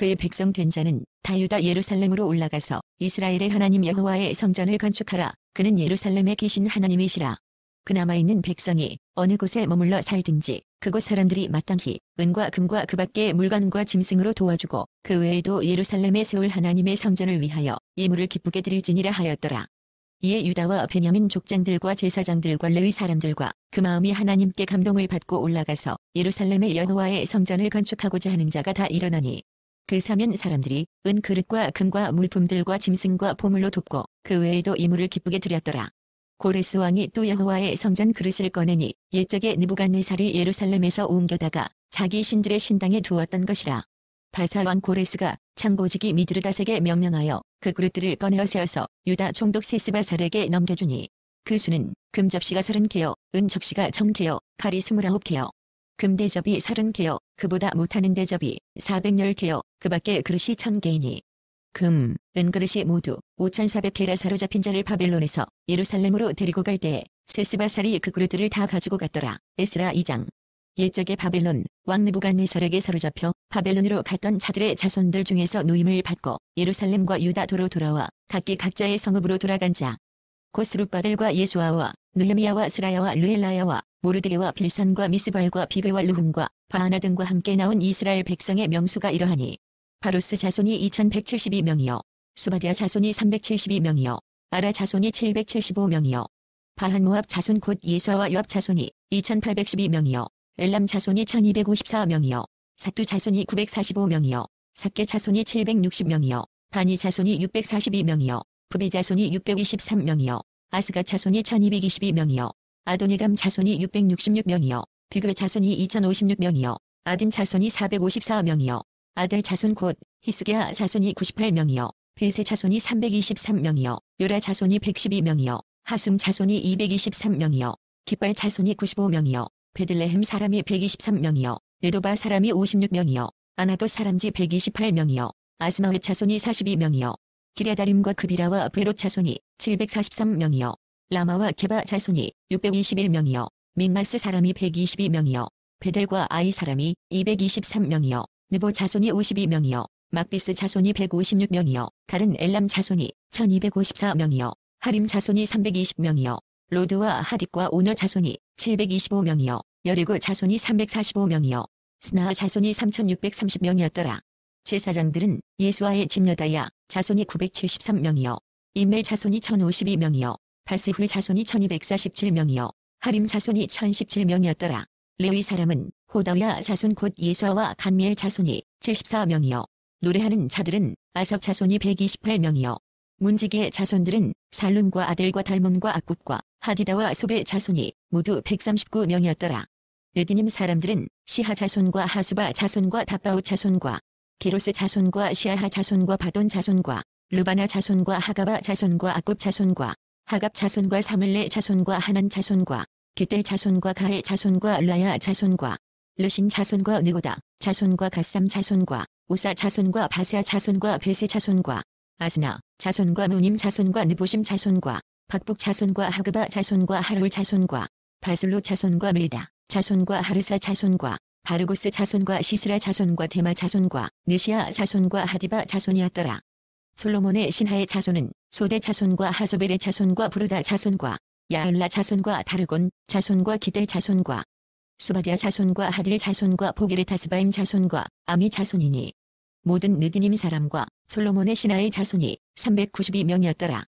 그의 백성 된 자는 다 유다 예루살렘으로 올라가서 이스라엘의 하나님 여호와의 성전을 건축하라. 그는 예루살렘에 계신 하나님이시라. 그나마 있는 백성이 어느 곳에 머물러 살든지 그곳 사람들이 마땅히 은과 금과 그 밖의 물건과 짐승으로 도와주고 그 외에도 예루살렘에 세울 하나님의 성전을 위하여 예물을 기쁘게 드릴지니라 하였더라. 이에 유다와 베냐민 족장들과 제사장들과 레위 사람들과 그 마음이 하나님께 감동을 받고 올라가서 예루살렘의 여호와의 성전을 건축하고자 하는 자가 다 일어나니 그 사면 사람들이 은 그릇과 금과 물품들과 짐승과 보물로 돕고 그 외에도 이물을 기쁘게 드렸더라. 고레스 왕이 또 여호와의 성전 그릇을 꺼내니 옛적에 느부갓네살이 예루살렘에서 옮겨다가 자기 신들의 신당에 두었던 것이라. 바사왕 고레스가 참고직이 미드르다색에 명령하여 그 그릇들을 꺼내어 세워서 유다 총독 세스바살에게 넘겨주니 그 수는 금 접시가 서른 개요, 은 접시가 천 개요, 칼이 스물아홉 개요. 금대접이 서른 개요, 그보다 못하는 대접이 410개요, 그 밖에 그릇이 천 개이니. 금, 은 그릇이 모두 5,400개라 사로잡힌 자를 바벨론에서 예루살렘으로 데리고 갈 때에 세스바살이 그 그릇들을 다 가지고 갔더라. 에스라 2장. 옛적에 바벨론 왕 느부갓네살에게 사로잡혀 바벨론으로 갔던 자들의 자손들 중에서 노임을 받고 예루살렘과 유다도로 돌아와 각기 각자의 성읍으로 돌아간 자. 고스룹바델과 예수아와 느헤미야와 스라야와 르엘라야와 모르드게와 빌산과 미스발과 비베와 르훔과 바하나 등과 함께 나온 이스라엘 백성의 명수가 이러하니 바로스 자손이 2172명이요 수바디아 자손이 372명이요 아라 자손이 775명이요 바한 모압 자손 곧 예수아와 요압 자손이 2812명이요 엘람 자손이 1254명이요 사뚜 자손이 945명이요 사케 자손이 760명이요 바니 자손이 642명이요 부비 자손이 623명이요 아스가 자손이 1222명이요 아도니감 자손이 666명이요. 비그 자손이 2056명이요. 아딘 자손이 454명이요. 아들 자손 곧 히스기야 자손이 98명이요. 베세 자손이 323명이요. 요라 자손이 112명이요. 하숨 자손이 223명이요. 깃발 자손이 95명이요. 베들레헴 사람이 123명이요. 네도바 사람이 56명이요. 아나도 사람지 128명이요. 아스마웨 자손이 42명이요. 기랴다림과 그비라와 베롯 자손이 743명이요 라마와 게바 자손이 621명이요. 민마스 사람이 122명이요. 베델과 아이 사람이 223명이요. 느보 자손이 52명이요. 막비스 자손이 156명이요. 다른 엘람 자손이 1254명이요. 하림 자손이 320명이요. 로드와 하딕과 오너 자손이 725명이요. 여리고 자손이 345명이요. 스나하 자손이 3630명이었더라. 제사장들은 예수와의 집여다야 자손이 973명이요. 인멜 자손이 1052명이요 바스훌 자손이 1247명이요 하림 자손이 1017명이었더라. 레위 사람은 호다야 자손 곧 예수와 간미엘 자손이 74명이요. 노래하는 자들은 아섭 자손이 128명이요. 문지기의 자손들은 살룸과 아델과 달문과 악굽과 하디다와 소베 자손이 모두 139명이었더라. 느디님 사람들은 시하 자손과 하수바 자손과 다바우 자손과 게로스 자손과 시아하 자손과 바돈 자손과 르바나 자손과 하가바 자손과 악굽 자손과 하갑 자손과 사물레 자손과 하난 자손과 기델 자손과 가헬 자손과 라야 자손과 르신 자손과 느고다 자손과 가삼 자손과 우사 자손과 바세아 자손과 베세 자손과 아스나 자손과 무님 자손과 느보심 자손과 박북 자손과 하그바 자손과 하룰 자손과 바슬로 자손과 밀다 자손과 하르사 자손과 바르고스 자손과 시스라 자손과 데마 자손과 느시아 자손과 하디바 자손이었더라. 솔로몬의 신하의 자손은 소대 자손과 하소벨의 자손과 부르다 자손과 야을라 자손과 다르곤 자손과 기델 자손과 수바디아 자손과 하딜 자손과 보게르 타스바임 자손과 아미 자손이니 모든 느디님 사람과 솔로몬의 신하의 자손이 392명이었더라.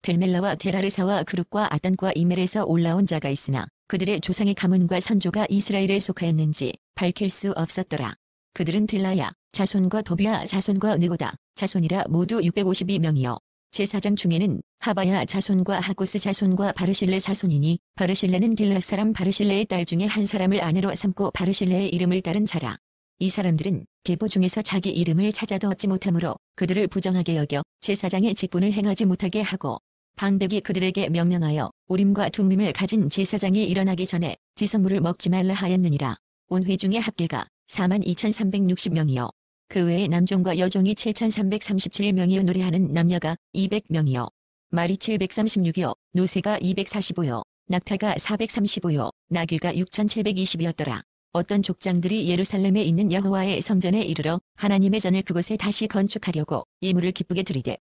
델멜라와 데라르사와 그룹과 아단과 이멜에서 올라온 자가 있으나 그들의 조상의 가문과 선조가 이스라엘에 속하였는지 밝힐 수 없었더라. 그들은 델라야, 자손과 도비아 자손과 느고다, 자손이라 모두 652명이요. 제사장 중에는 하바야 자손과 하고스 자손과 바르실레 자손이니 바르실레는 딜라 사람 바르실레의 딸 중에 한 사람을 아내로 삼고 바르실레의 이름을 따른 자라. 이 사람들은 계보 중에서 자기 이름을 찾아도 얻지 못하므로 그들을 부정하게 여겨 제사장의 직분을 행하지 못하게 하고 방백이 그들에게 명령하여 우림과 둠밈을 가진 제사장이 일어나기 전에 지성물을 먹지 말라 하였느니라. 온 회중의 합계가 42,360명이요. 그 외에 남종과 여종이 7,337명이요 노래하는 남녀가 200명이요. 말이 736이요. 노새가 245요. 낙타가 435요. 나귀가 6,720이었더라. 어떤 족장들이 예루살렘에 있는 여호와의 성전에 이르러 하나님의 전을 그곳에 다시 건축하려고 이물을 기쁘게 들이되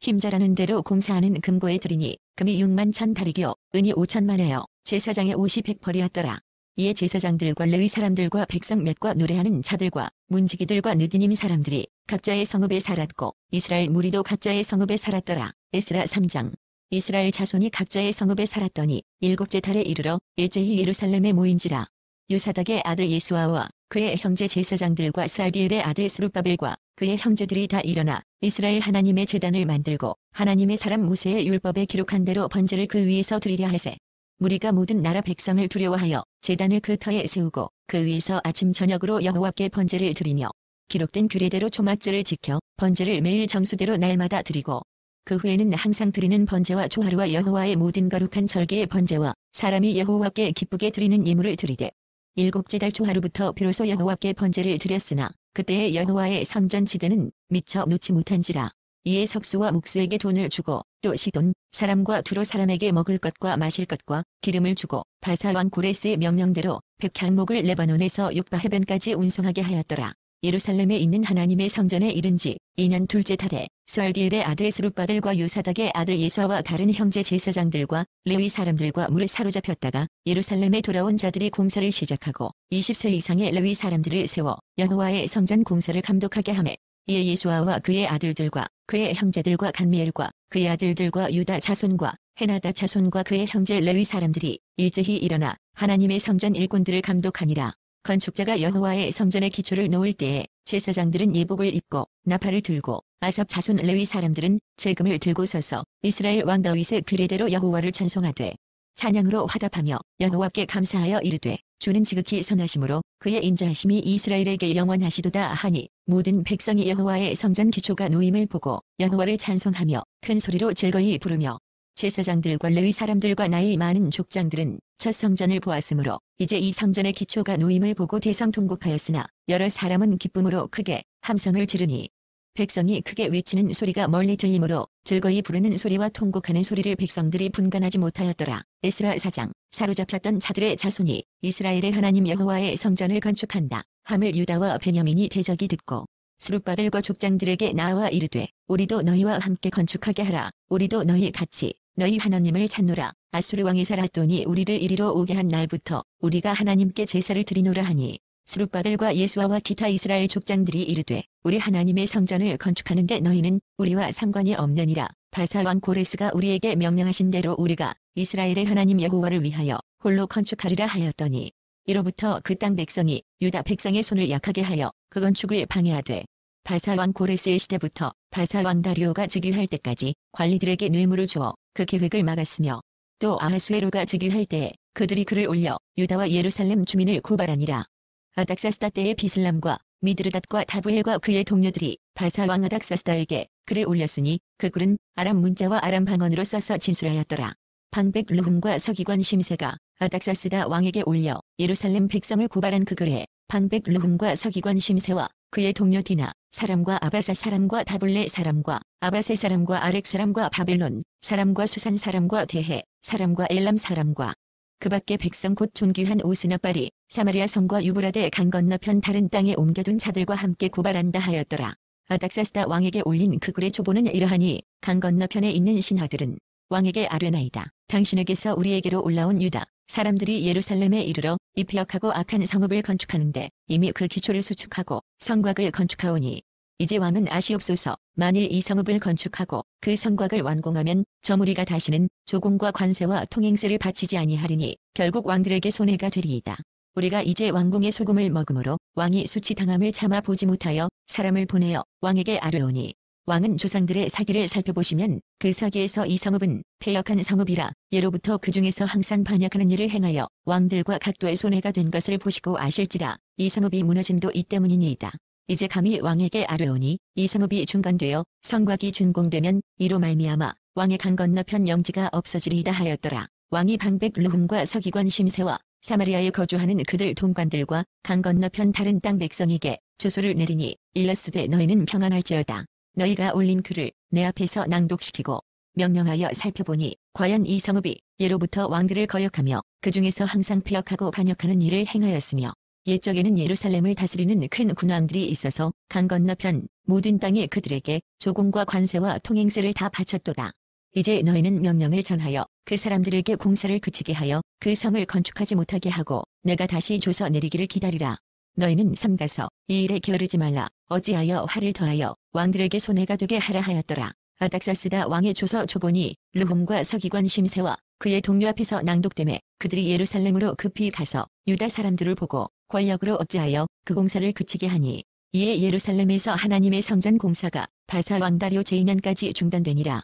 힘자라는 대로 공사하는 금고에 들이니 금이 6만 천 다리기요 은이 5천만 회요 제사장의 옷이 백벌이었더라. 이에 제사장들과 레위 사람들과 백성 몇과 노래하는 자들과 문지기들과 느디님 사람들이 각자의 성읍에 살았고 이스라엘 무리도 각자의 성읍에 살았더라. 에스라 3장 이스라엘 자손이 각자의 성읍에 살았더니 일곱째 달에 이르러 일제히 예루살렘에 모인지라. 요사닥의 아들 예수아와 그의 형제 제사장들과 살디엘의 아들 스룹바벨과 그의 형제들이 다 일어나 이스라엘 하나님의 재단을 만들고 하나님의 사람 모세의 율법에 기록한 대로 번제를 그 위에서 드리려 하세. 무리가 모든 나라 백성을 두려워하여 재단을 그 터에 세우고 그 위에서 아침 저녁으로 여호와께 번제를 드리며 기록된 규례대로 초막절을 지켜 번제를 매일 정수대로 날마다 드리고 그 후에는 항상 드리는 번제와 조하루와 여호와의 모든 거룩한 절개의 번제와 사람이 여호와께 기쁘게 드리는 예물을 드리되 일곱째 달 초하루부터 비로소 여호와께 번제를 드렸으나 그때의 여호와의 성전 지대는 미처 놓지 못한지라 이에 석수와 목수에게 돈을 주고 또 시돈 사람과 두로 사람에게 먹을 것과 마실 것과 기름을 주고 바사왕 고레스의 명령대로 백향목을 레바논에서 육바 해변까지 운송하게 하였더라. 예루살렘에 있는 하나님의 성전에 이른 지 2년 둘째 달에 수알디엘의 아들 스룹바델과 유사닥의 아들 예수와 다른 형제 제사장들과 레위 사람들과 물에 사로잡혔다가 예루살렘에 돌아온 자들이 공사를 시작하고 20세 이상의 레위 사람들을 세워 여호와의 성전 공사를 감독하게 하매 이에 예수아와 그의 아들들과 그의 형제들과 간미엘과 그의 아들들과 유다 자손과 헤나다 자손과 그의 형제 레위 사람들이 일제히 일어나 하나님의 성전 일꾼들을 감독하니라. 건축자가 여호와의 성전의 기초를 놓을 때에 제사장들은 예복을 입고 나팔을 들고 아삽 자손 레위 사람들은 재금을 들고 서서 이스라엘 왕 다윗의 규례대로 여호와를 찬송하되 찬양으로 화답하며 여호와께 감사하여 이르되 주는 지극히 선하심으로 그의 인자하심이 이스라엘에게 영원하시도다 하니 모든 백성이 여호와의 성전 기초가 놓임을 보고 여호와를 찬송하며 큰 소리로 즐거이 부르며 제사장들과 레위 사람들과 나이 많은 족장들은 첫 성전을 보았으므로 이제 이 성전의 기초가 놓임을 보고 대성 통곡하였으나 여러 사람은 기쁨으로 크게 함성을 지르니 백성이 크게 외치는 소리가 멀리 들리므로 즐거이 부르는 소리와 통곡하는 소리를 백성들이 분간하지 못하였더라. 에스라 사장 사로잡혔던 자들의 자손이 이스라엘의 하나님 여호와의 성전을 건축한다. 함을 유다와 베냐민이 대적이 듣고 스룹바벨과 족장들에게 나와 이르되 우리도 너희와 함께 건축하게 하라. 우리도 너희 같이 너희 하나님을 찾노라. 아수르 왕이 살았더니 우리를 이리로 오게 한 날부터 우리가 하나님께 제사를 드리노라 하니 스룹바벨과 예수아와 기타 이스라엘 족장들이 이르되 우리 하나님의 성전을 건축하는데 너희는 우리와 상관이 없느니라. 바사왕 고레스가 우리에게 명령하신 대로 우리가 이스라엘의 하나님 여호와를 위하여 홀로 건축하리라 하였더니 이로부터 그 땅 백성이 유다 백성의 손을 약하게 하여 그 건축을 방해하되 바사왕 고레스의 시대부터 바사왕 다리오가 즉위할 때까지 관리들에게 뇌물을 주어 그 계획을 막았으며 또 아하수에로가 즉위할 때에 그들이 그를 올려 유다와 예루살렘 주민을 고발하니라. 아닥사스다 때의 비슬람과 미드르닷과 다부엘과 그의 동료들이 바사왕 아닥사스다에게 그를 올렸으니 그 글은 아람 문자와 아람 방언으로 써서 진술하였더라. 방백 르훔과 서기관 심세가 아닥사스다 왕에게 올려 예루살렘 백성을 고발한 그 글에 방백 르훔과 서기관 심세와 그의 동료 디나 사람과 아바사 사람과 다블레 사람과 아바세 사람과 아렉 사람과 바벨론 사람과 수산 사람과 대해 사람과 엘람 사람과 그 밖에 백성 곧 존귀한 오스나빨이 사마리아 성과 유브라데 강 건너편 다른 땅에 옮겨둔 자들과 함께 고발한다 하였더라. 아닥사스다 왕에게 올린 그 글의 초보는 이러하니 강 건너편에 있는 신하들은 왕에게 아뢰나이다. 당신에게서 우리에게로 올라온 유다 사람들이 예루살렘에 이르러 이 폐역하고 악한 성읍을 건축하는데 이미 그 기초를 수축하고 성곽을 건축하오니 이제 왕은 아시옵소서 만일 이 성읍을 건축하고 그 성곽을 완공하면 저 무리가 다시는 조공과 관세와 통행세를 바치지 아니하리니 결국 왕들에게 손해가 되리이다. 우리가 이제 왕궁의 소금을 먹으므로 왕이 수치당함을 참아 보지 못하여 사람을 보내어 왕에게 아뢰오니 왕은 조상들의 사기를 살펴보시면 그 사기에서 이 성읍은 폐역한 성읍이라 예로부터 그 중에서 항상 반역하는 일을 행하여 왕들과 각도의 손해가 된 것을 보시고 아실지라 이 성읍이 무너짐도 이 때문이니이다. 이제 감히 왕에게 아뢰오니 이 성읍이 중간되어 성곽이 준공되면 이로 말미암아 왕의 강 건너편 영지가 없어지리이다 하였더라. 왕이 방백 르훔과 서기관 심세와 사마리아에 거주하는 그들 동관들과 강 건너편 다른 땅 백성에게 조소를 내리니 일러스되 너희는 평안할지어다. 너희가 올린 글을 내 앞에서 낭독시키고 명령하여 살펴보니 과연 이 성읍이 예로부터 왕들을 거역하며 그 중에서 항상 폐역하고 반역하는 일을 행하였으며 옛적에는 예루살렘을 다스리는 큰 군왕들이 있어서 강 건너편 모든 땅에 그들에게 조공과 관세와 통행세를 다 바쳤도다. 이제 너희는 명령을 전하여 그 사람들에게 공사를 그치게 하여 그 성을 건축하지 못하게 하고 내가 다시 조서 내리기를 기다리라. 너희는 삼가서 이 일에 게으르지 말라. 어찌하여 화를 더하여 왕들에게 손해가 되게 하라 하였더라. 아닥사스다 왕의 조서 초본이 르홈과 서기관 심세와 그의 동료 앞에서 낭독됨에 그들이 예루살렘으로 급히 가서 유다 사람들을 보고 권력으로 어찌하여 그 공사를 그치게 하니 이에 예루살렘에서 하나님의 성전 공사가 바사 왕 다리오 제2년까지 중단되니라.